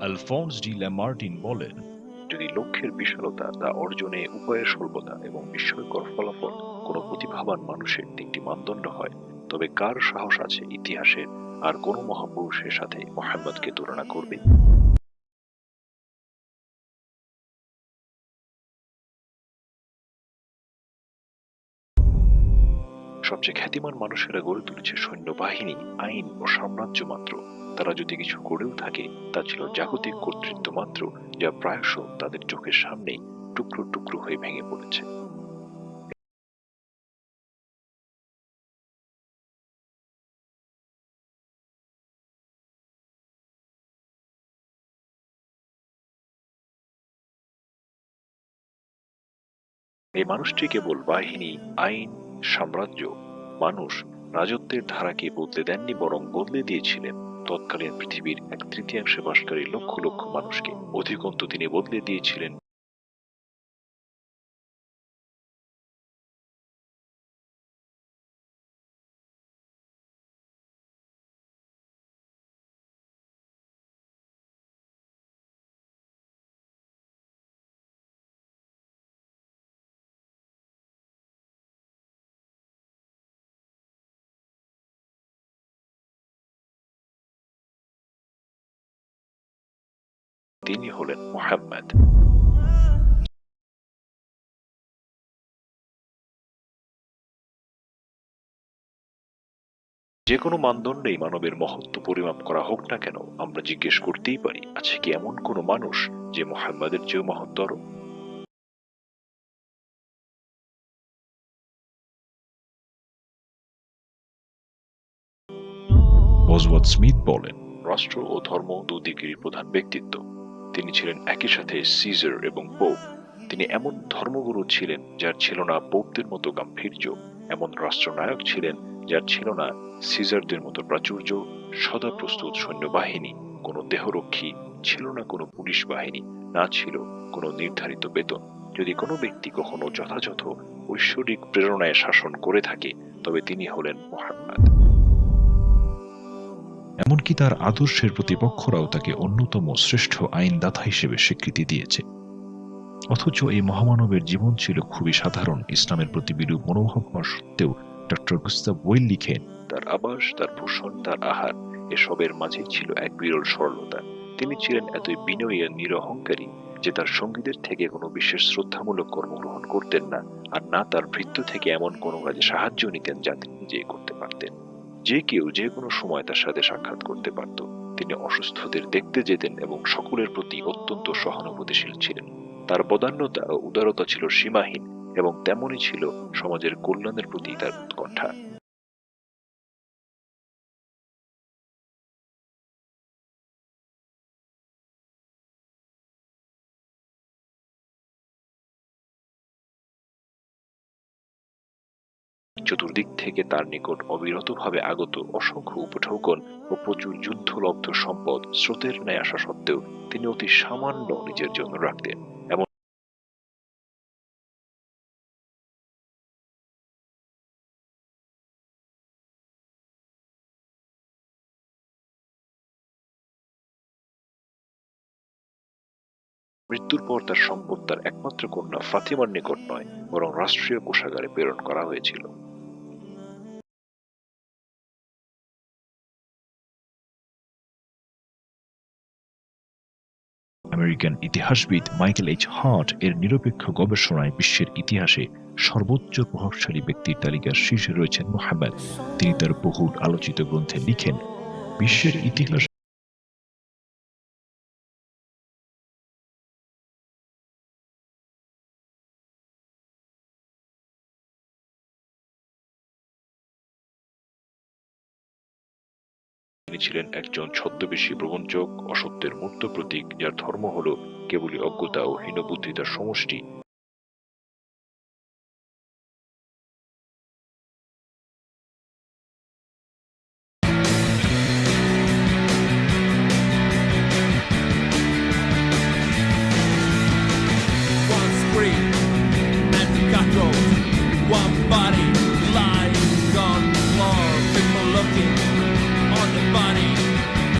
Alphonse D ল্যামার্টিন বলেন, যদি লক্ষ্যের বিশালতা তা অর্জনে উপায়ের স্বল্পতা এবং বিস্ময়কর ফলাফল কোনো প্রতিভাবান মানুষের তিনটি মানদণ্ড হয়, তবে কার সাহস আছে ইতিহাসের? আর কোন মহাপুরুষের সাথে মোহাম্মদকে তুলনা করবে? সবচেয়ে খ্যাতিমান মানুষেরা গড়ে তুলেছে সৈন্যবাহিনী, আইন ও সাম্রাজ্য মাত্র। তারা যদি কিছু করেও থাকে, তা ছিল জাগতিক কর্তৃত্ব মাত্র, যা প্রায়শ তাদের চোখের সামনেই টুকরো টুকরো হয়ে ভেঙে পড়েছে। এই মানুষটি কেবল বাহিনী, আইন, সাম্রাজ্য, মানুষ, রাজত্বের ধারাকে বদলে দেননি, বরং বদলে দিয়েছিলেন। তৎকালীন পৃথিবীর এক তৃতীয়াংশে বাসকারী লক্ষ লক্ষ মানুষকে অধিকন্তু তিনি বদলে দিয়েছিলেন। তিনি হলেন মোহাম্মদ। যে কোনো মানদণ্ডেই মানবের মহত্ব পরিমাপ করা হোক না কেন, আমরা জিজ্ঞেস করতেই পারি, আছে কি এমন কোনো মানুষ যে মোহাম্মদের চেয়েও মহত্তর? ওজওয়ার্ড স্মিথ বলেন, রাষ্ট্র ও ধর্ম দুদিকেরই প্রধান ব্যক্তিত্ব। তিনি ছিলেন একই সাথে সিজার এবং পোপ। তিনি এমন ধর্মগুরু ছিলেন যার ছিল না পোপদের মতো গাম্ভীর্য। এমন রাষ্ট্রনায়ক ছিলেন যার ছিল না সিজারদের মতো প্রাচুর্য, সদা প্রস্তুত সৈন্যবাহিনী। কোনো দেহরক্ষী ছিল না, কোনো পুলিশ বাহিনী। না ছিল কোনো নির্ধারিত বেতন। যদি কোনো ব্যক্তি কখনো যথাযথ ঐশ্বরিক প্রেরণায় শাসন করে থাকে, তবে তিনি হলেন মোহাম্মদ। এমনকি তার আদর্শের প্রতিপক্ষরাও তাকে অন্যতম শ্রেষ্ঠ আইনদাতা হিসেবে স্বীকৃতি দিয়েছে। অথচ এই মহামানবের জীবন ছিল খুবই সাধারণ। ইসলামের প্রতি বিরূপ মনোভাব হওয়া সত্ত্বেও ডক্টর গুস্তাব ওয়েল লিখেন, তার আবাস, তার ভূষণ তার আহার এসবের মাঝে ছিল এক বিরল সরলতা। তিনি ছিলেন এতই বিনয়ী ও নিরহংকারী যে তার সঙ্গীদের থেকে কোনো বিশেষ শ্রদ্ধামূলক কর্মগ্রহণ করতেন না, আর না তার ভৃত্য থেকে এমন কোনো কাজে সাহায্য নিতেন যা তিনি নিজেই করতে পারতেন। যে কেউ যে কোনো সময় তার সাথে সাক্ষাৎ করতে পারত। তিনি অসুস্থদের দেখতে যেতেন এবং সকলের প্রতি অত্যন্ত সহানুভূতিশীল ছিলেন। তার বদান্যতা ও উদারতা ছিল সীমাহীন এবং তেমনই ছিল সমাজের কল্যাণের প্রতি তার উৎকণ্ঠা চতুর্দিক থেকে তার নিকট অবিরতভাবে আগত অসংখ্য উপঢৌকন ও প্রচুর যুদ্ধলব্ধ সম্পদ স্রোতের ন্যায় আসা সত্ত্বেও তিনি অতি সামান্য নিজের জন্য রাখতেন। এমন মৃত্যুর পর তার সম্পদ তার একমাত্র কন্যা ফাতিমার নিকট নয়, বরং রাষ্ট্রীয় কোষাগারে প্রেরণ করা হয়েছিল। আমেরিকান ইতিহাসবিদ মাইকেল এইচ হার্ট এর নিরপেক্ষ গবেষণায় বিশ্বের ইতিহাসে সর্বোচ্চ প্রভাবশালী ব্যক্তির তালিকার শীর্ষে রয়েছেন মোহাম্মদ। তিনি তার বহুল আলোচিত গ্রন্থে লিখেন, বিশ্বের ইতিহাস তিনি ছিলেন একজন ছদ্মবেশী প্রবঞ্চক অসত্যের মূর্ত প্রতীক, যার ধর্ম হল কেবলই অজ্ঞতা ও হীনবুদ্ধিতার সমষ্টি